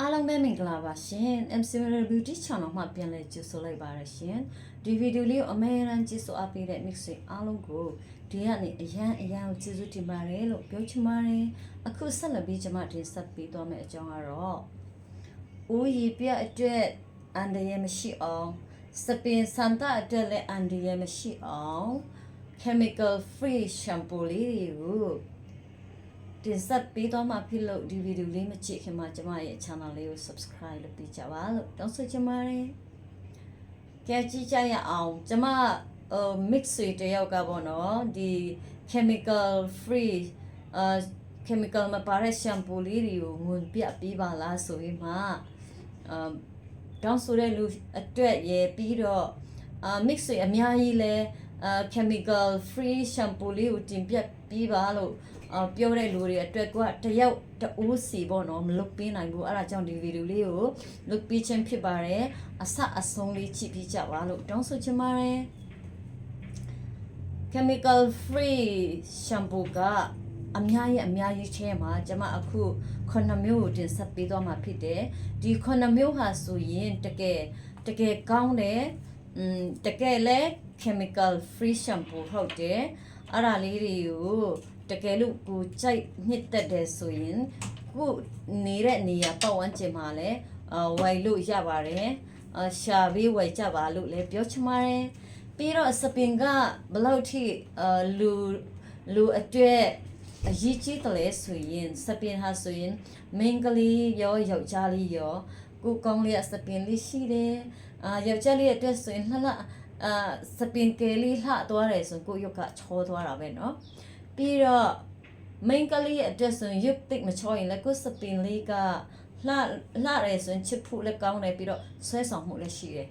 အားလုံးပဲမင်္ဂလာပါရှင် MC Mirror Beauty Channel မှာပြန်လည်ကြိုဆိုလိုက်ပါရရှင်ဒီဗီဒီယိုလေးကိုအမေရန်ကြည့်ဆိုအပ်ပေးတဲ့ mix အားလုံးကိုဒီကနေအရန်အရန်ကိုကျေးဇူးတင်ပါတယ်လို့ပြောချင်ပါတယ်အခုဆက်လက်ပြီးကျွန်မတင်ဆက်ပေးသွားမယ့်အကြောင်းကတော့ဦးရည်ပြအတွက်အန်ဒရမရှိအောင်စပင်စန်တာအတွက်လည်းအန်ဒရမရှိအောင် chemical free shampoo လေးတွေကို တင်ဆက်ပေးတော့မှဖြစ်လို့ဒီဗီဒီယိုလေးမကြည့်ခင်မှာကျမရဲ့ channel လေးကို subscribe လုပ်ပေးကြပါလို့တောင်းဆိုချင်ပါတယ်။ကြည့်ကြည့်ကြရအောင်ကျမဟို mix တွေတယောက်ကပေါ့နော်ဒီ chemical free အာ chemical မပါတဲ့ shampoo လေးတွေကိုငွေပြပေးပါလားဆိုပြီးမှအာတောင်းဆိုတဲ့လူအတွက်ရပြီးတော့အာ mix တွေအများကြီးလဲအာ chemical free shampoo လေးကိုတင်ပြပေးပါလို့ အော်ပြောတဲ့လူတွေအတွက်ကတယောက်တအိုးစီပေါ့နော်မလုတ်ပေးနိုင်ဘူးအဲ့ဒါကြောင့်ဒီဗီဒီယိုလေးကိုလုတ်ပေးခြင်းဖြစ်ပါတယ်အစအဆုံးလေးကြည့်ပြီးကြပါလို့တောင်းဆိုချင်ပါတယ် chemical free shampoo ကအများကြီးအများကြီးထဲမှာကျွန်မအခုခုနှစ်မျိုးကိုတင်ဆက်ပေးသွားမှာဖြစ်တယ်ဒီခုနှစ်မျိုးဟာဆိုရင်တကယ်တကယ်ကောင်းတယ်อืมတကယ်လဲ chemical free shampoo ဟုတ်တယ်အဲ့ဒါလေးတွေကို တကယ်လို့ကိုကြိုက်နှစ်သက်တယ်ဆိုရင်ကိုနေတဲ့နေရာပတ်ဝန်းကျင်မှာလဲအာဝိုင်လို့ရပါတယ်အာရှာပေးဝိုင်ကြပါလို့လည်းပြောချင်ပါတယ်ပြီးတော့စပင်ကဘယ်လောက်ထိအာလူလူအတွက်အရေးကြီးတယ်လဲဆိုရင်စပင်ဟာဆိုရင်မိန်းကလေးရောယောက်ျားလေးရောကိုကောင်းလေးကစပင်လေးရှိတယ်အာယောက်ျားလေးအတွက်ဆိုရင်လှလှအာစပင်ကလေးလှသွားတယ်ဆိုရင်ကိုရုပ်ကချောသွားတာပဲเนาะ ပြီးတော့မိန်းကလေးရဲ့အတွက်ဆိုရင်ရုပ်တိတ်မချောရင်လည်းကိုစပင်လေးကလှလှတယ်ဆိုရင်ချစ်ဖို့လည်းကောင်းတယ်ပြီးတော့ဆွဲဆောင်မှုလည်းရှိတယ်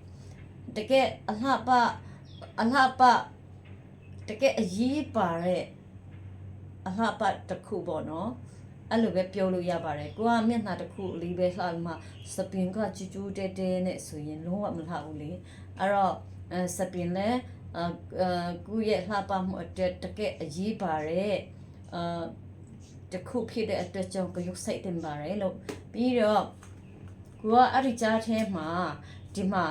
တကယ်အလှပအလှပတကယ်အရေးပါတဲ့အလှပတစ်ခုပေါ့နော်အဲ့လိုပဲပြောလို့ရပါတယ်ကိုကမျက်နှာတစ်ခုလေးပဲလှပြီးမှစပင်ကချူချူတဲတဲနဲ့ဆိုရင်လုံးဝမလှဘူးလေအဲ့တော့အဲစပင်လည်း အာအာကိုယ့်ရဲ့လှပမှုအတွက်တကယ်အရေးပါတဲ့အာတစ်ခုဖြစ်တဲ့အတွက်ကြောင့်ကြုတ်စိတ်တင်ပါတယ်လို့ပြီးတော့ကိုကအဲ့ဒီကြားထဲမှာဒီမှာ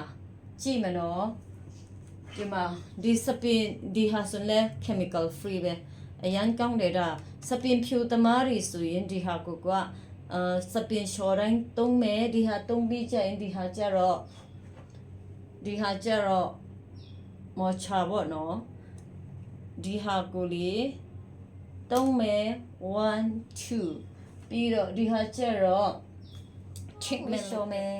ကြည့်မနော်ဒီမှာဒီစပင်ဒီဟာဆိုလဲ chemical free ပဲအရန်ကောင်းတယ်ဒါစပင်ဖြူသမားတွေဆိုရင်ဒီဟာကိုကအာစပင်လျှော်တိုင်းသုံးမယ်ဒီဟာသုံးပြီးကြရင်ဒီဟာကြတော့ဒီဟာကြတော့ မော်ချာပေါ့နော်ဒီဟာကိုလေသုံးမယ်1 2ပြီးတော့ဒီဟာကြတော့ treatment ရှော်မယ်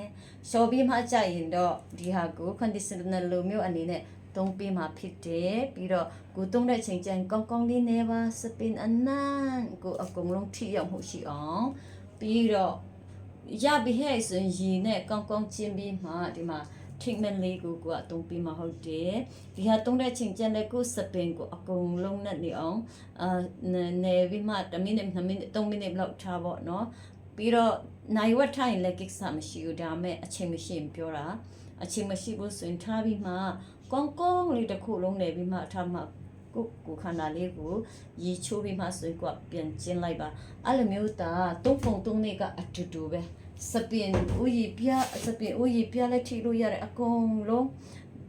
ရှော်ပြီးမှကြရင်တော့ဒီဟာကို conditioner လိုမျိုးအနေနဲ့သုံးပေးမှာဖြစ်တယ်ပြီးတော့ကိုသုံးတဲ့ချိန်ကျရင်ကောင်းကောင်းလေးနေပါစပင်အနန်ကိုအကုန်လုံးထိရောက်မှုရှိအောင်ပြီးတော့ရပြီဟဲ့ဆိုရင်ရေနဲ့ကောင်းကောင်းချင်းပြီးမှဒီမှာ treatment လေးကိုကိုအသုံးပေးမှာဟုတ်တယ်ဒီဟာသုံးတဲ့ချိန်ကျန်တဲ့ကိုစပင်ကိုအကုန်လုံးနဲ့နေအောင်အာနေပြီးမှ1မိနစ်2မိနစ်3မိနစ်လောက်ထားပေါ့နော်ပြီးတော့နိုင်ဝက်ထိုင်လည်းကိစ္စမရှိဘူးဒါမဲ့အချိန်မရှိရင်ပြောတာအချိန်မရှိဘူးဆိုရင်ထားပြီးမှကောင်းကောင်းလေးတစ်ခုလုံးနေပြီးမှထားမှကိုကိုခန္ဓာလေးကိုရေချိုးပြီးမှဆိုရင်ကိုပြန်ကျင်းလိုက်ပါအဲ့လိုမျိုးတာသုံးပုံသုံးနေကအတူတူပဲ စပင်ဥယျပြစပင်ဥယျပြလည်းထိလို့ရတယ်အကုန်လုံး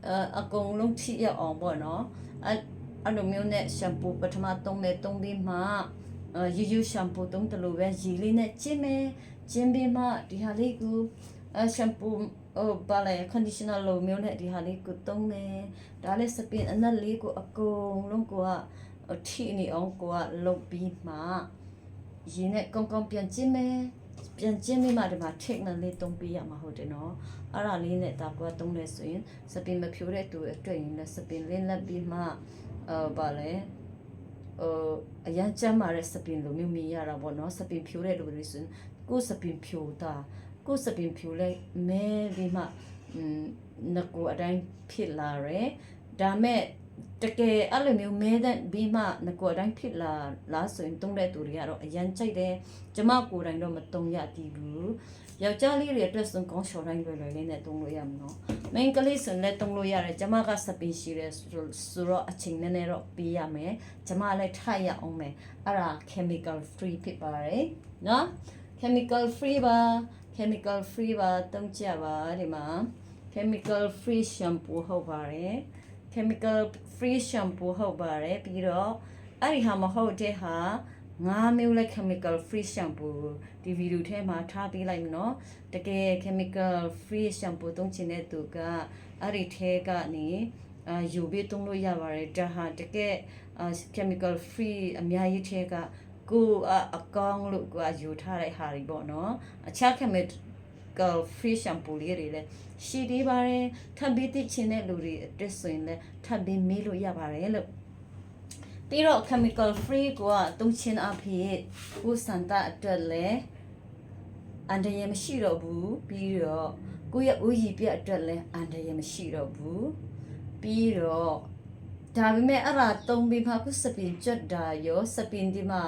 အအကုန်လုံးထိရအောင်ပေါ့နော်အဲ့အဲ့လိုမျိုးနဲ့ရှမ်ပူပထမသုံးမယ်သုံးပြီးမှအဲယူယူရှမ်ပူသုံးတယ်လို့ပဲရေလေးနဲ့ကျင်းမယ်ကျင်းပြီးမှဒီဟာလေးကိုအဲရှမ်ပူဟိုပါလေ conditioner လိုမျိုးနဲ့ဒီဟာလေးကိုသုံးမယ်ဒါလေးစပင်အနက်လေးကိုအကုန်လုံးကိုကထိနေအောင်ကိုကလုပ်ပြီးမှရေနဲ့ကောင်းကောင်းပြန်ကျင်းမယ် ပြန်ကျင်းပြီးမှဒီမှာ treatment လေးသုံးပေးရမှာဟုတ်တယ်နော်အဲ့ဒါလေးနဲ့ဒါကွာသုံးလဲဆိုရင်စပင်မဖြိုးတဲ့သူအတွက်ရင်လည်းစပင်လေးလက်ပြီးမှအော်ပါလေဟိုအရန်ကျမ်းမာတဲ့စပင်လိုမျိုးမြင်ရတာပေါ့နော်စပင်ဖြိုးတဲ့လူတွေဆိုရင်ကိုယ်စပင်ဖြိုးတာကိုယ်စပင်ဖြိုးလိုက်မဲပြီးမှอืมငကိုအတိုင်းဖြစ်လာတယ်ဒါမဲ့ တကယ်အဲ့လိုမျိုးမဲတဲ့ပြီးမှငကိုအတိုင်းဖြစ်လာလားဆိုရင်တုံးတဲ့သူတွေကတော့အရန်ကြိုက်တယ်ကျမကိုယ်တိုင်တော့မတုံရသေးဘူးယောက်ျားလေးတွေအတွက်ဆိုကောင်းချော်တိုင်းလွယ်လွယ်လေးနဲ့တုံးလို့ရမှာနော်မိန်းကလေးဆိုလည်းတုံးလို့ရတယ်ကျမကစပင်ရှိတယ်ဆိုတော့အချိန်နည်းနည်းတော့ပေးရမယ်ကျမလည်းထိုက်ရအောင်မယ်အဲ့ဒါ chemical free ဖြစ်ပါတယ်နော် chemical free ပါ chemical free ပါသုံးကြပါဒီမှာ chemical free shampoo ဟုတ်ပါတယ် chemical free shampoo ဟုတ်ပါတယ်ပြီးတော့အဲ့ဒီဟာမဟုတ်တဲ့ဟာငါးမျိုးလဲ chemical free shampoo ဒီဗီဒီယိုထဲမှာထားပေးလိုက်မယ်နော်တကယ် chemical free shampoo သုံးချင်တဲ့သူကအဲ့ဒီထဲကနေအာယူပြီးသုံးလို့ရပါတယ်ဒါဟာတကယ်အာ chemical free အများကြီးထဲကကိုအအကောင်းလို့ကိုယူထားတဲ့ဟာတွေပေါ့နော်အခြား chemical free shampoo လေးတွေလည်းရှိသေးပါတယ်ထပ်ပြီးသိချင်တဲ့လူတွေအတွက်ဆိုရင်လည်းထပ်ပြီးမေးလို့ရပါတယ်လို့ပြီးတော့ chemical free ကတုံးချင်းအဖြစ်ကိုစန်တာအတွက်လည်းအန်တရယ်မရှိတော့ဘူးပြီးတော့ကိုယ့်ရဲ့ဦးရည်ပြအတွက်လည်းအန်တရယ်မရှိတော့ဘူးပြီးတော့ဒါပေမဲ့အဲ့ဒါတုံးပြီးမှခုစပင်ကြွတ်တာရောစပင်ဒီမှာ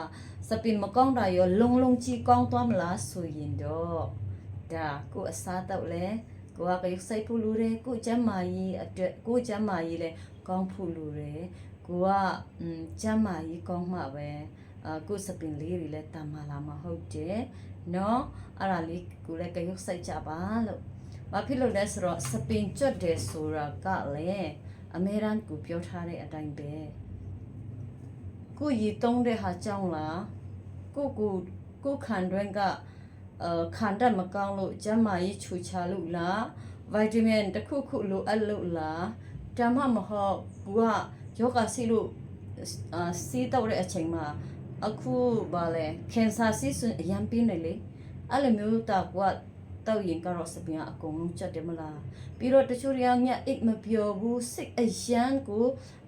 စပင်မကောင်းတာရောလုံလုံကြီးကောင်းသွားမလားဆိုရင်တော့ ဒါကိုအစားတော့လဲကိုကပဲစိတ်ဖူလူတယ်ကိုကျမ်းမာရေးအတွက်ကိုကျမ်းမာရေးလဲကောင်းဖူလူတယ်ကိုကအမ်ကျမ်းမာရေးကောင်းမှပဲအာကိုစပင်လေးတွေလဲတာမာလာမဟုတ်တယ်နော်အဲ့ဒါလေးကိုလည်းကြိုက်စိုက်ကြပါလို့ဘာဖြစ်လို့လဲဆိုတော့စပင်ကျွတ်တယ်ဆိုတာကလည်းအမေရန်ကိုပြောထားတဲ့အတိုင်းပဲကိုရီတုံးတဲ့ဟာကြောင့်လားကိုကိုကိုခံတွင်းက အာခံတတ်မကောင်းလို့ကျမ်းမာရေးချူချာလို့လားဗိုက်တာမင်တစ်ခုခုလိုအပ်လို့လားဓမ္မမဟုတ်ကိုကယောဂဆီလို့အာစီးတော့တဲ့အချိန်မှာအခုဗာလဲကန်ဆာဆီဆွန်အရန်ပြင်းနေလေအဲ့လိုမျိုးတာကွာတော့ရင်ကတော့စပင်အကုန်လုံးချက်တယ်မလားပြီးတော့တချို့တွေကညအိတ်မပြောဘူးစိတ်အရန်ကို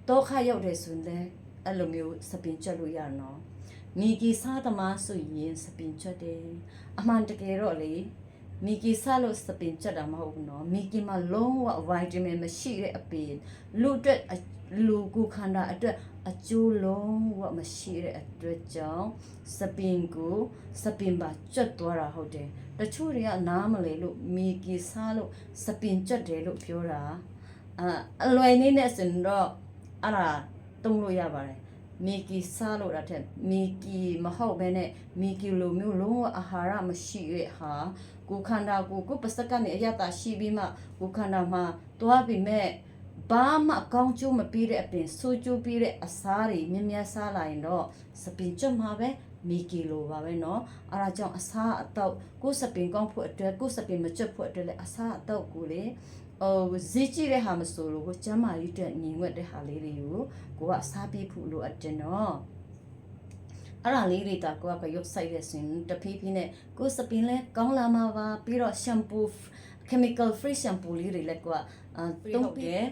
တော့ခရောက်တယ်ဆိုရင်လည်းအဲ့လိုမျိုးစပင်ချက်လို့ရနော် မိကီစားသမားဆိုရင်စပင်ချွတ်တယ်အမှန်တကယ်တော့လေမိကီစားလို့စပင်ချွတ်တာမဟုတ်ဘူးနော်မိကီမှာလုံးဝဗိုက်တာမင်မရှိတဲ့အပင်လူအတွက်လူကိုခန္ဓာအတွက်အကျိုးလုံးဝမရှိတဲ့အတွက်ကြောင့်စပင်ကိုစပင်ပါကျွတ်သွားတာဟုတ်တယ်တချို့တွေကနားမလည်လို့မိကီစားလို့စပင်ကျွတ်တယ်လို့ပြောတာအလွယ်နေနဲ့ဆိုတော့အဲ့ဒါတုံးလို့ရပါတယ် မီကီစားလို့တာတဲ့မီကီမဟုတ်ဘဲနဲ့မီကီလိုမျိုးလုံးဝအာဟာရမရှိတဲ့ဟာကိုခန္ဓာကိုကိုပစကနဲ့အရတာရှိပြီးမှကိုခန္ဓာမှာတွားပြီးမဲ့ဘာမှအကောင်းကျိုးမပြီးတဲ့အပြင်ဆိုးကျိုးပြီးတဲ့အစားတွေမြင်းမြတ်စားလာရင်တော့စပင်ကျွတ်မှာပဲမီကီလိုပါပဲเนาะအဲဒါကြောင့်အစားအတော့ကိုစပင်ကောင်းဖို့အတွက်ကိုစပင်မကျွတ်ဖို့အတွက်လည်းအစားအတော့ကိုလေ ဟိုဈေးကြည့်တဲ့ဟာမဆိုလို့ကိုကျမ်းမာရေးတက်ညီငွက်တဲ့ဟာလေးတွေကိုကိုကအစားပြေးဖို့လိုအပ်တယ်နော်အဲ့ဒါလေးတွေတာကိုကဘရုပ်ဆိုင်တဲ့ဆင်တဖေးဖေးနဲ့ကိုစပင်လဲကောင်းလာမှာပါပြီးတော့ shampoo chemical free shampoo လေးတွေလည်းကိုကတုံးပြီး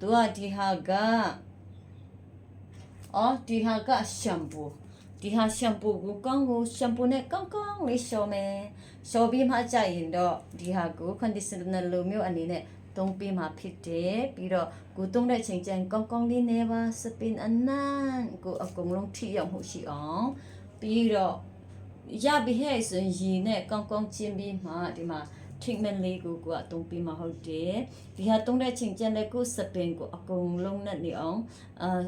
သူကဒီဟာကအော်ဒီဟာက shampoo ဒီဟာ shampoo ကိုကောင်းကို shampoo နဲ့ကောင်းကောင်းလေးရှော်မယ်ရှော်ပြီးမှကြရင်တော့ဒီဟာကို conditioner လိုမျိုးအနေနဲ့ သုံးပေးမှာဖြစ်တယ်ပြီးတော့ကိုသုံးတဲ့အချိန်ကျရင်ကောင်းကောင်းလေးနေပါစပင်အနန်ကိုအကုန်လုံးထိရောက်မှုရှိအောင်ပြီးတော့ရပြီဟဲ့ဆိုရင်ရေနဲ့ကောင်းကောင်းချင်းပြီးမှဒီမှာ treatment လေးကိုကိုအသုံးပေးမှာဟုတ်တယ်ဒီဟာသုံးတဲ့အချိန်ကျန်တဲ့ကိုစပင်ကိုအကုန်လုံးနဲ့နေအောင်အာ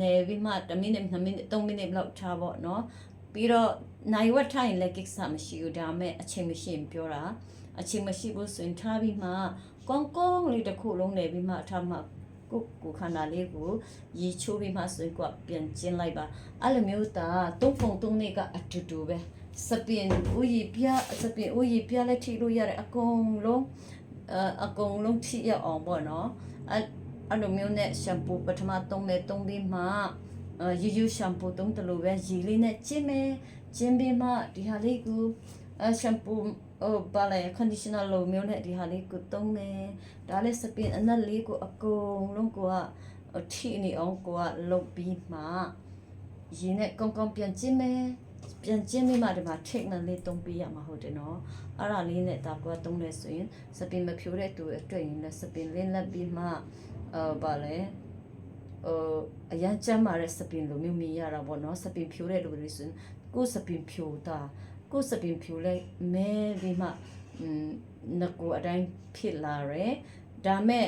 နေပြီးမှ1မိနစ်2မိနစ်3မိနစ်လောက်ထားပေါ့နော်ပြီးတော့နိုင်ဝတ်ထိုင်လည်းကိစ္စမရှိဘူးဒါမဲ့အချိန်မရှိရင်ပြောတာအချိန်မရှိဘူးဆိုရင်ထားပြီးမှ ကောင်းကောင်းလေးတစ်ခုလုံးနေပြီးမှထားမှကိုကိုခန္ဓာလေးကိုရေချိုးပြီးမှဆိုရင်ကိုပြန်ကျင်းလိုက်ပါအဲ့လိုမျိုးတာသုံးပုံသုံးနေကအတူတူပဲစပင်ဦးရီပြစပင်ဦးရီပြလက်ထိလို့ရတယ်အကုန်လုံးအအကုန်လုံးထိရအောင်ပေါ့နော်အဲ့အဲ့လိုမျိုးနဲ့ရှမ်ပူပထမသုံးမယ်သုံးပြီးမှအဲယူယူရှမ်ပူသုံးတယ်လို့ပဲရေလေးနဲ့ကျင်းမယ်ကျင်းပြီးမှဒီဟာလေးကိုအဲရှမ်ပူ ဟိုပါလေ conditioner လိုမျိုးနဲ့ဒီဟာလေးကိုသုံးမယ်ဒါလေးစပင်အနက်လေးကိုအကုန်လုံးကိုကထိနေအောင်ကိုကလုပ်ပြီးမှရေနဲ့ကောင်းကောင်းပြန်ကျင်းမယ်ပြန်ကျင်းပြီးမှဒီမှာ treatment လေးသုံးပေးရမှာဟုတ်တယ်နော်အဲ့ဒါလေးနဲ့ဒါကွာသုံးလဲဆိုရင်စပင်မဖြိုးတဲ့သူအတွက်ရင်လည်းစပင်လေးလက်ပြီးမှအော်ဗာလဲဟိုအရန်ကျမ်းမာတဲ့စပင်လိုမျိုးမြင်ရတာပေါ့နော်စပင်ဖြိုးတဲ့လူတွေဆိုရင်ကိုယ်စပင်ဖြိုးတာ ကိုယ်စပင်ဖြိုးလိုက်မဲပြီးမှอืมငကိုအတိုင်းဖြစ်လာတယ်ဒါမဲ့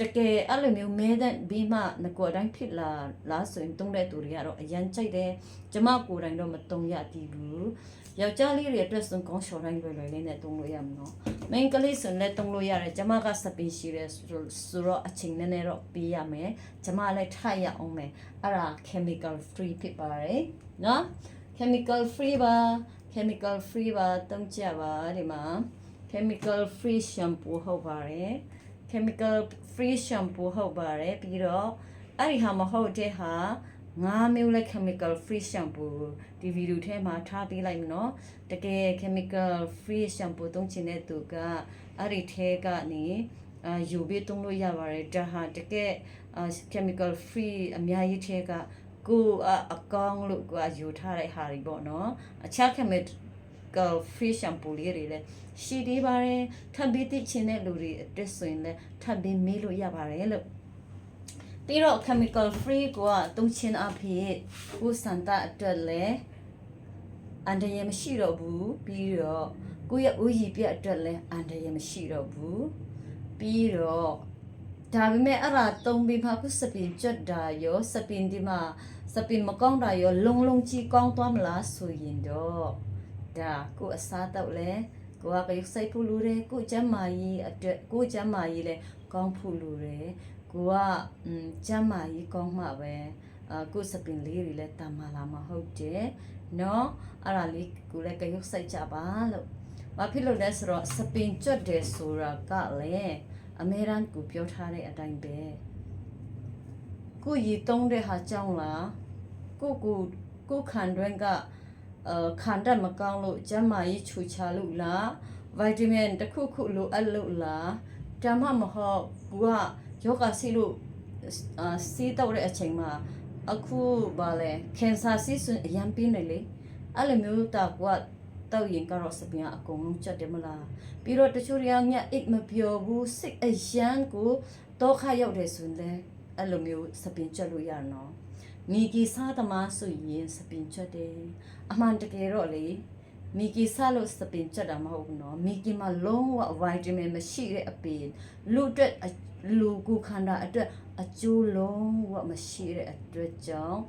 တကယ်အဲ့လိုမျိုးမဲတဲ့ပြီးမှငကိုအတိုင်းဖြစ်လာလားဆိုရင်တုံးတဲ့သူတွေကတော့အရန်ကြိုက်တယ်ကျမကိုယ်တိုင်တော့မတုံရသေးဘူးရယောက်ျားလေးတွေအတွက်ဆိုကောင်းချော်တိုင်းလွယ်လွယ်လေးနဲ့သုံးလို့ရမှာနော် main ကလေးဆိုလည်းသုံးလို့ရတယ်ကျမကစပင်ရှိတယ်ဆိုတော့ဆိုတော့အချိန်နည်းနည်းတော့ပေးရမယ်ကျမလည်းထိုက်ရအောင်မယ်အဲ့ဒါ chemical free ဖြစ်ပါတယ်နော် chemical free ပါ chemical free ပါသုံးကြပါဒီမှာ chemical free shampoo ဟုတ်ပါတယ် chemical free shampoo ဟုတ်ပါတယ်ပြီးတော့အဲ့ဒီဟာမဟုတ်တဲ့ဟာငါးမျိုးလဲ chemical free shampoo ဒီဗီဒီယိုထဲမှာထားပေးလိုက်မယ်နော်တကယ် chemical free shampoo သုံးချင်တဲ့သူကအဲ့ဒီထဲကနေအာယူပြီးသုံးလို့ရပါတယ်ဒါဟာတကယ်အာ chemical free အများကြီးထဲက ကိုအအကောင်းလို့ကယူထားတဲ့ဟာတွေပေါ့နော်အခြား chemical free shampoo လေးတွေလည်းရှိသေးပါတယ်ထပ်ပြီးသိချင်တဲ့လူတွေအတွက်ဆိုရင်လည်းထပ်ပြီးမေးလို့ရပါတယ်လို့ပြီးတော့ chemical free ကတုံးချင်းအဖြစ်ကိုစန်တာအတွက်လည်းအန်တရယ်မရှိတော့ဘူးပြီးတော့ကိုယ့်ရဲ့ဦးရည်ပြတ်အတွက်လည်းအန်တရယ်မရှိတော့ဘူးပြီးတော့ ဒါပေမဲ့အဲ့ဒါတုံးပြီးမှခုစပင်ကြွတ်တာရောစပင်ဒီမှာစပင်မကောင်းတာရောလုံလုံကြီးကောင်းသွားမလားဆိုရင်တော့ဒါကိုယ်အစားတော့လဲကိုကကရုပ်စိတ်ဖို့လိုတယ်ကိုယ်ကျမ်းမာရေးအတွက်ကိုယ်ကျမ်းမာရေးလဲကောင်းဖို့လိုတယ် ကိုကอืมကျမ်းမာရေးကောင်းမှပဲအာကိုစပင်လေးတွေလည်းတာမာလာမဟုတ်တယ်เนาะအဲ့ဒါလေးကိုလည်းကြရုပ်စိုက်ကြပါလို့ဘာဖြစ်လို့လဲဆိုတော့စပင်ကျွတ်တယ်ဆိုတာကလည်း အမေရန်ကိုပြောထားတဲ့အတိုင်းပဲကိုရီတုံးတဲ့ဟာကြောင့်လားကိုကိုကိုခံတွင်းကအာခံတတ်မကောင်းလို့ကျမ်းမာရေးချူချာလို့လားဗိုက်တာမင်တစ်ခုခုလိုအပ်လို့လားဓမ္မမဟုတ်ကိုကယောဂဆီလို့အာစီးတော့တဲ့အချိန်မှာအခုဗာလဲကင်ဆာဆီဆိုအရန်ပြင်းနေလေအဲ့လိုမျိုးတာကွာ တောက်ရင်ကတော့စပင်ကအကုန်လုံးချက်တယ်မလားပြီးတော့တချို့တွေကညအိတ်မပြောဘူးစိတ်အယမ်းကိုတော့ခရောက်တယ်ဆိုရင်လည်းအဲ့လိုမျိုးစပင်ချက်လို့ရနော်မိကီစားသမားဆိုရင်စပင်ချက်တယ်အမှန်တကယ်တော့လေမိကီစားလို့စပင်ချက်တာမဟုတ်ဘူးနော်မိကီမှာလုံးဝဗိုက်တာမင်မရှိတဲ့အပင်လူအတွက်လူကိုခန္ဓာအတွက် အကျိုးလုံးဝမရှိတဲ့အတွက်ကြောင့်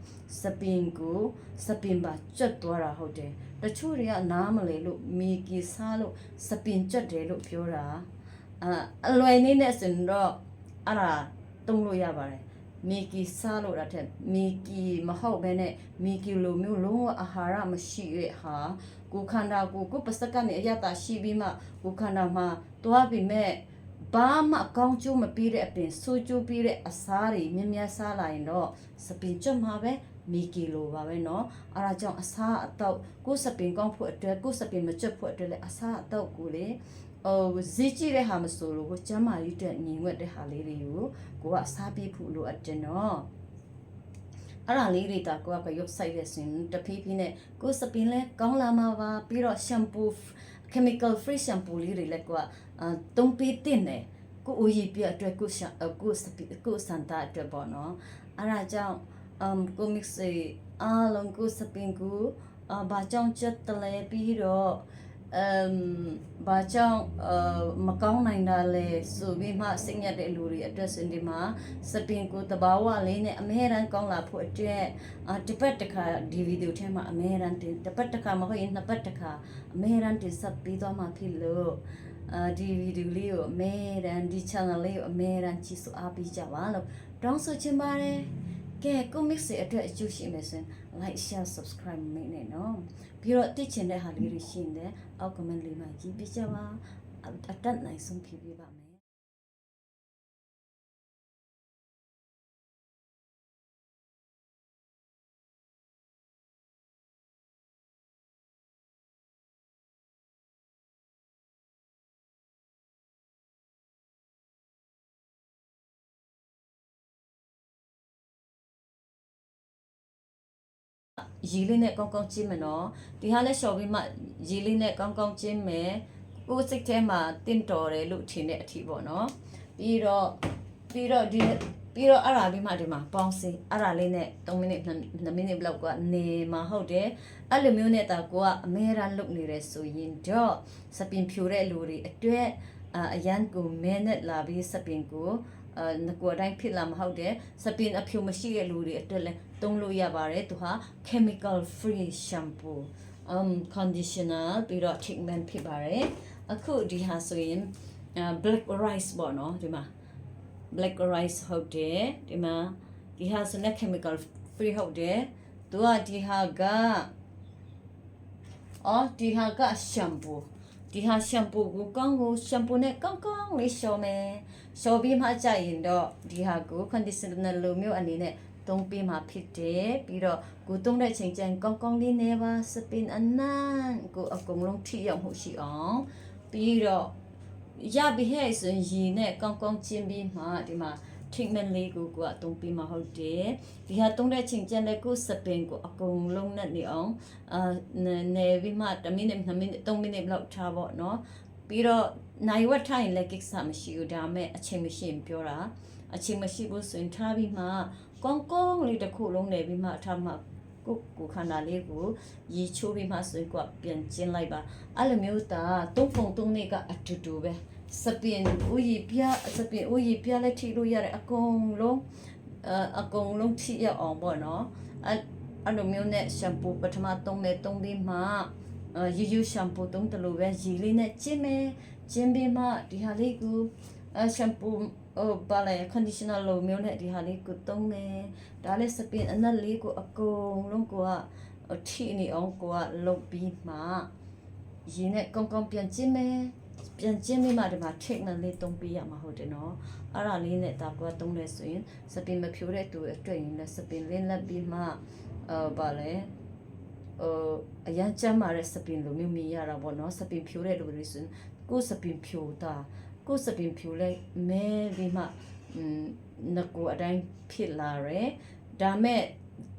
စပင်ကိုစပင်ပါကျွတ်သွားတာဟုတ်တယ်တချို့တွေကနားမလဲလို့မီကီဆာလို့စပင်ကျွတ်တယ်လို့ပြောတာအာအလွယ်နည်းနဲ့ဆိုရင်တော့အဲ့ဒါတုံးလို့ရပါတယ်မီကီစားလို့တာတဲ့မီကီမဟုတ်ဘဲနဲ့မီကီလိုမျိုးလုံးဝအာဟာရမရှိတဲ့ဟာကိုခန္ဓာကိုကိုပစကနဲ့အရတာရှိပြီးမှကိုခန္ဓာမှာတွားပြီးမဲ့ ဘာမှအကောင်းကျိုးမပြီးတဲ့အပြင်ဆိုးကျိုးပြီးတဲ့အစားတွေမြင်းမြတ်စားလာရင်တော့စပင်ကျွတ်မှာပဲမီကီလိုပါပဲเนาะအဲဒါကြောင့်အစားအတော့ကိုစပင်ကောင်းဖို့အတွက်ကိုစပင်မကျွတ်ဖို့အတွက်လည်းအစားအတော့ကိုလေဟိုဈေးကြည့်တဲ့ဟာမဆိုလို့ကိုကျမ်းမာရေးအတွက်ညီဝက်တဲ့ဟာလေးတွေကိုကိုကစားပြီးဖို့လိုအပ်တယ်เนาะအဲ့ဒါလေးတွေကကိုကရုပ်ဆိုင်တဲ့ဆိုရင်တဖြည်းဖြည်းနဲ့ကိုစပင်လဲကောင်းလာမှာပါပြီးတော့ shampoo chemical free shampoo လေးတွေလည်းကိုက အာတုံးပေးတင်တယ်ကိုအိုရီပြအတွက်ကိုရှာကိုစပီကိုစန်တာအတွက်ပေါ့နော်အဲ့ဒါကြောင့် um ကိုမစ်စေအားလုံးကိုစပင်ကိုအဘာကြောင့်ချက်တလဲပြီးတော့ um ဘာကြောင့်အမကောင်းနိုင်တာလဲဆိုပြီးမှစိတ်ညက်တဲ့လူတွေအတွက်စင်ဒီမှာစပင်ကိုတဘာဝလေးနဲ့အမဲရန်ကောင်းလာဖို့အတွက်အတစ်ပတ်တစ်ခါဒီဗီဒီယိုထဲမှာအမဲရန်တင်တစ်ပတ်တစ်ခါမဟုတ်ရင်နှစ်ပတ်တစ်ခါအမဲရန်တင်ဆက်ပြီးတော့မှဖြစ်လို့ အာဒီဗီဒီယိုလေးကိုအမဲရန်ဒီ channel လေးကိုအမဲရန်ကြည့်ဆိုအားပေးကြပါလို့တောင်းဆိုချင်ပါတယ်ကဲ comics တွေအတွက်အကျိုးရှိမယ်ဆိုရင် like share subscribe မိနေနော်ပြီးတော့သိချင်တဲ့ဟာလေးတွေရှိရင်လည်းအောက် comment လေးမှာရေးပြကြပါအအတက်နိုင်ဆုံးဖြေပေးပါမယ် ရေလေးနဲ့ကောင်းကောင်းချင်းမယ်နော်ဒီဟာလဲလျှော်ပြီးမှရေလေးနဲ့ကောင်းကောင်းချင်းမယ်ကိုယ်စိတ်ထဲမှာတင့်တော်တယ်လို့ထင်တဲ့အထီပေါ့နော်ပြီးတော့ပြီးတော့ဒီပြီးတော့အဲ့ဒါလေးမှဒီမှာပေါင်းစီအဲ့ဒါလေးနဲ့3မိနစ်2မိနစ်ဘလောက်ကနေမှာဟုတ်တယ်အဲ့လိုမျိုးနဲ့တာကိုကအမဲရာလုတ်နေတယ်ဆိုရင်တော့စပင်ဖြူတဲ့လူတွေအတွက်အာအရန်ကိုမဲနဲ့လာပြီးစပင်ကို အာငကိုအတိုင်းဖြစ်လာမဟုတ်တယ်စပင်အဖြူမရှိတဲ့လူတွေအတွက်လည်းသုံးလို့ရပါတယ်သူဟာ chemical free shampoo အ um conditioner ပြီးတော့ treatment ဖြစ်ပါတယ်အခုဒီဟာဆိုရင်အာ black rice ပေါ့နော်ဒီမှာ black rice ဟုတ်တယ်ဒီမှာဒီဟာဆိုလည်း chemical free ဟုတ်တယ်သူကဒီဟာကအော်ဒီဟာက shampoo ဒီဟာရှမ်ပူကိုကောင်းကိုရှမ်ပူနဲ့ကောင်းကောင်းလေးရှော်မယ်ရှော်ပြီးမှကြာရင်တော့ဒီဟာကို conditioner လိုမျိုးအနေနဲ့သုံးပေးမှဖြစ်တယ်ပြီးတော့ကိုသုံးတဲ့ချိန်ကျရင်ကောင်းကောင်းလေးနေပါစပင်အနန်ကိုအကုန်လုံးထိရောက်မှုရှိအောင်ပြီးတော့ရပြီဟဲ့ဆိုရင်ရည်နဲ့ကောင်းကောင်းချင်းပြီးမှဒီမှာ treatment လေးကိုကိုအသုံးပေးမှာဟုတ်တယ်ဒီဟာသုံးတဲ့ချိန်ကျန်တဲ့ကိုစပင်ကိုအကုန်လုံးနဲ့နေအောင်အာနေပြီးမှ1မိနစ်2မိနစ်3မိနစ်လောက်ထားပေါ့နော်ပြီးတော့နိုင်ဝက်ထိုင်လည်းကိစ္စမရှိဘူးဒါမဲ့အချိန်မရှိရင်ပြောတာအချိန်မရှိဘူးဆိုရင်ထားပြီးမှကောင်းကောင်းလေးတစ်ခုလုံးနေပြီးမှထားမှကိုကိုခန္ဓာလေးကိုရီချိုးပြီးမှဆိုရင်ကိုပြန်ကျင်းလိုက်ပါအဲ့လိုမျိုးတာသုံးပုံသုံးနေကအတူတူပဲ စပင်ဦးရီပြစပင်ဦးရီပြလက်ထိလို့ရတယ်အကုန်လုံးအအကုန်လုံးထိရအောင်ပေါ့နော်အဲ့အဲ့လိုမျိုးနဲ့ရှမ်ပူပထမသုံးမယ်သုံးပြီးမှအဲယူယူရှမ်ပူသုံးတယ်လို့ပဲရီလေးနဲ့ကျင်းမယ်ကျင်းပြီးမှဒီဟာလေးကိုအဲရှမ်ပူဟိုဘာလဲ conditioner လိုမျိုးနဲ့ဒီဟာလေးကိုသုံးမယ်ဒါလေးစပင်အနက်လေးကိုအကုန်လုံးကိုကထိနေအောင်ကိုကလုတ်ပြီးမှရီနဲ့ကောင်းကောင်းပြန်ကျင်းမယ် ပြန်ကျင်းပြီးမှဒီမှာ treatment လေးသုံးပေးရမှာဟုတ်တယ်နော်အဲ့ဒါလေးနဲ့ဒါကသုံးလဲဆိုရင်စပင်မဖြိုးတဲ့သူအတွက်ရင်လည်းစပင်လေးလက်ပြီးမှအဲဘာလဲဟိုအရန်ကျမ်းမာတဲ့စပင်လိုမျိုးမြင်ရတာပေါ့နော်စပင်ဖြိုးတဲ့လူတွေဆိုရင်ကိုယ်စပင်ဖြိုးတာကိုယ်စပင်ဖြိုးလဲမဲပြီးမှอืมငကိုအတိုင်းဖြစ်လာတယ်ဒါမဲ့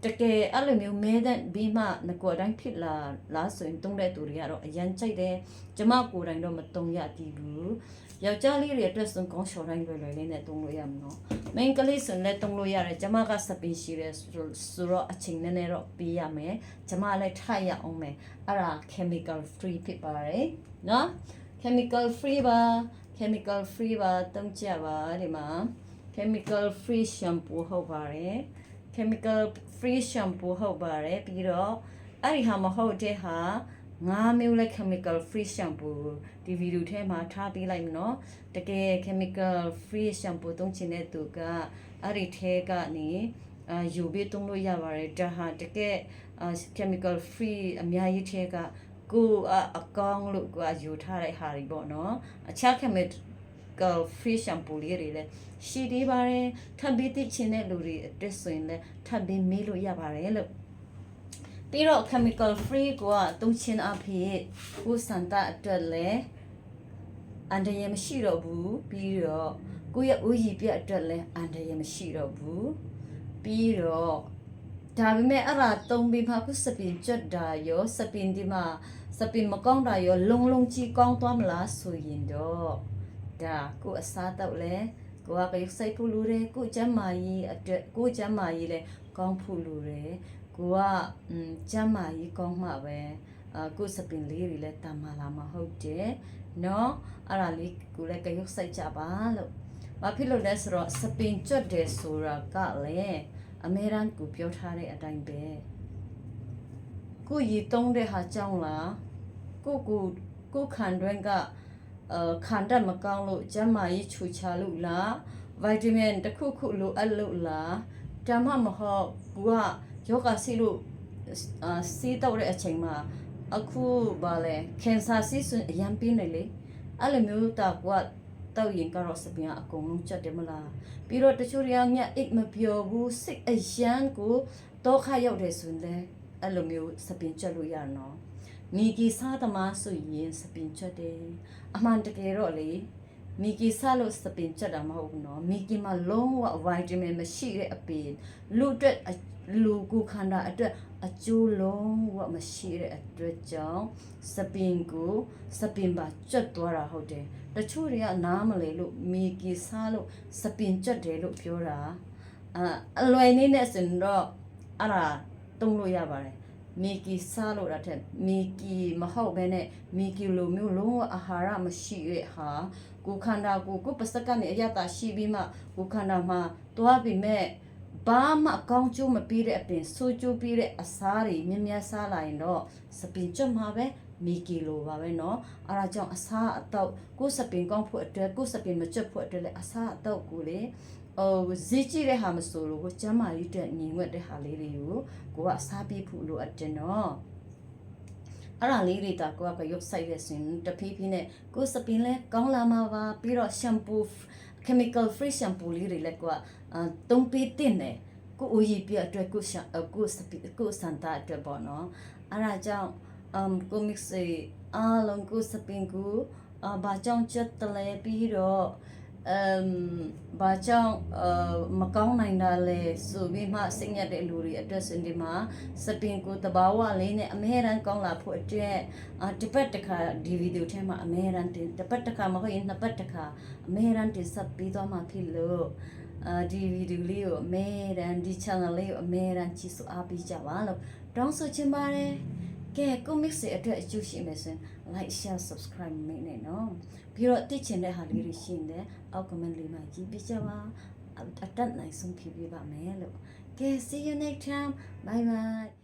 တကယ်အဲ့လိုမျိုးမဲတဲ့ပြီးမှငကိုအတိုင်းဖြစ်လာလားဆိုရင်တုံးတဲ့သူတွေကတော့အရန်ကြိုက်တယ်ကျမကိုယ်တိုင်တော့မတုံရသေးဘူးယောက်ျားလေးတွေအတွက်ဆိုကောင်းချော်တိုင်းလွယ်လွယ်လေးနဲ့တုံးလို့ရမှာနော် main ကလေးဆိုရင်လည်းတုံးလို့ရတယ်ကျမကစပင်ရှိတယ်ဆိုတော့အချိန်နည်းနည်းတော့ပေးရမယ်ကျမလည်းထိုက်ရအောင်မယ်အဲ့ဒါ chemical free ဖြစ်ပါတယ်နော် chemical free ပါ chemical free ပါတုံးကြပါဒီမှာ chemical free shampoo ဟုတ်ပါတယ် chemical free shampoo ဟုတ်ပါတယ်ပြီးတော့အဲ့ဒီဟာမဟုတ်တဲ့ဟာငါးမျိုးလဲ chemical free shampoo ဒီဗီဒီယိုထဲမှာထားပေးလိုက်မယ်နော်တကယ် chemical free shampoo သုံးချင်တဲ့သူကအဲ့ဒီထဲကနေအာယူပြီးသုံးလို့ရပါတယ်ဒါဟာတကယ်အာ chemical free အများကြီးထဲကကိုအအကောင်းလို့ကယူထားတဲ့ဟာတွေပေါ့နော်အခြား chemical free shampoo လေးတွေလည်းရှိသေးပါတယ်ထပ်ပြီးသိချင်တဲ့လူတွေအတွက်ဆိုရင်လည်းထပ်ပြီးမေးလို့ရပါတယ်လို့ပြီးတော့ chemical free ကသုံးချင်းအဖြစ်ကိုစန္ဒအတွက်လည်းအန်တရမရှိတော့ဘူးပြီးတော့ကိုယ့်ရဲ့ဦးရည်ပြတ်အတွက်လည်းအန်တရမရှိတော့ဘူးပြီးတော့ဒါပေမဲ့အဲ့ဒါသုံးပြီးမှခုစပင်ကြွတ်တာရောစပင်ဒီမှာစပင်မကောင်းတာရောလုံလုံကြီးကောင်းသွားမလားဆိုရင်တော့ ဒါကိုအစားတော့လဲကိုကကရုပ်စိတ်ဖို့လိုတယ်ကိုကျမ်းမာရေးအတွက်ကိုကျမ်းမာရေးလဲကောင်းဖို့လိုတယ်ကိုကอืมကျမ်းမာရေးကောင်းမှပဲအာကိုစပင်လေးတွေလဲတာမာလာမှာဟုတ်တယ်เนาะအဲ့ဒါလေးကိုလည်းကရုပ်စိတ်ကြပါလို့ဘာဖြစ်လို့လဲဆိုတော့စပင်ကျွတ်တယ်ဆိုတာကလည်းအမေရန်ကိုပြောထားတဲ့အတိုင်းပဲကိုရီတုံးတဲ့ဟာကြောင့်လားကိုကိုကိုခံတွင်းကအာ ခံတတ်မကောင်းလို့ကျန်းမာရေးချူချာလို့လားဗိုက်တာမင်တစ်ခုခုလိုအပ်လို့လားဒါမှမဟုတ်ကိုကယောဂဆီလို့အာစီးတော့တဲ့အချိန်မှာအခုဗာလဲကင်ဆာဆီဆိုအရန်ပြင်းနေလေအဲ့လိုမျိုးတာကွာတောက်ရင်ကတော့စပင်ကအကုန်လုံးချက်တယ်မလားပြီးတော့တချို့တွေကညအိတ်မပြောဘူးစိတ်အယမ်းကိုတော့ခရောက်တယ်ဆိုရင်လည်းအဲ့လိုမျိုးစပင်ချက်လို့ရနော်မိဂီစားသမားဆိုရင်စပင်ချက်တယ် အမှန်တကယ်တော့လေမီကီဆာလို့စပင်ချက်တာမဟုတ်ဘူးเนาะမီကီမှာလုံးဝဗိုက်တာမင်မရှိတဲ့အပင်လူအတွက်လူကိုခန္ဓာအတွက်အကျိုးလုံးဝမရှိတဲ့အတွက်ကြောင့်စပင်ကိုစပင်ပါကျွတ်သွားတာဟုတ်တယ်တချို့တွေကနားမလဲလို့မီကီဆာလို့စပင်ကျွတ်တယ်လို့ပြောတာအာအလွယ်နည်းနဲ့ဆိုရင်တော့အဲ့ဒါတုံးလို့ရပါတယ် မီကီစားလို့တာတဲ့မီကီမဟုတ်ဘဲနဲ့မီကီလိုမျိုးလုံးဝအာဟာရမရှိတဲ့ဟာကိုခန္ဓာကိုကိုပစကနေအရတာရှိပြီးမှကိုခန္ဓာမှာတွားပြီးမဲ့ ဘာမှအကောင်းကျိုးမပေးတဲ့အပြင်ဆိုးကျိုးပေးတဲ့အစားတွေမြင်မြတ်စားလာရင်တော့စပင်ကျွတ်မှာပဲမီကီလိုပါပဲเนาะအဲဒါကြောင့်အစားအတော့ကိုယ်စပင်ကောင်းဖို့အတွက်ကိုယ်စပင်မကျွတ်ဖို့အတွက်လည်းအစားအတော့ကိုလေ ဟိုဈေးကြည့်တဲ့ဟာမဆိုလို့ကိုကျမ်းမာရေးတက်ညီငွက်တဲ့ဟာလေးတွေကိုကိုကစားပြဖို့လိုအပ်တယ်နော်အဲ့ဒါလေးတွေတာကိုကရုပ်ဆိုင်ရစင်တဖိဖိနဲ့ကိုစပင်လဲကောင်းလာမှာပါပြီးတော့ shampoo chemical free shampoo လေးတွေလည်းကိုကသုံးပေးတင်တယ်ကိုအိုရီပြအတွက်ကိုကိုစပီကိုစန်တာအတွက်ပေါ့နော်အဲ့ဒါကြောင့် um comics အားလုံးကိုစပင်ကိုဘာကြောင့်ချက်တလဲပြီးတော့ um ဘာကြောင့်အမကောင်းနိုင်တာလဲဆိုပြီးမှစိတ်ညစ်တဲ့လူတွေအတွက်စင်ဒီမှာစပင်ကိုတဘာဝလေးနဲ့အမဲရန်ကောင်းလာဖို့အတွက်အာတစ်ပတ်တစ်ခါဒီဗီဒီယိုထဲမှာအမဲရန်တင်တစ်ပတ်တစ်ခါမဟုတ်ရင်နှစ်ပတ်တစ်ခါအမဲရန်တင်ဆက်ပြီးသွားမှာဖြစ်လို့အာဒီဗီဒီယိုလေးကိုအမဲရန်ဒီ channel လေးကိုအမဲရန်ကြည့်ဆိုအားပေးကြပါလို့တောင်းဆိုချင်ပါတယ် ကဲကိုမစ်စေအတွက်အကျိုးရှိမယ်ဆိုရင် like share subscribe မိနေနော်ပြီးတော့သိချင်တဲ့ဟာလေးတွေရှိရင်လည်းအောက် comment လေးမှာကြည့်ပြကြပါအအတက်နိုင်ဆုံးဖြည့်ပြပါမယ်လို့ကဲ see you next time bye bye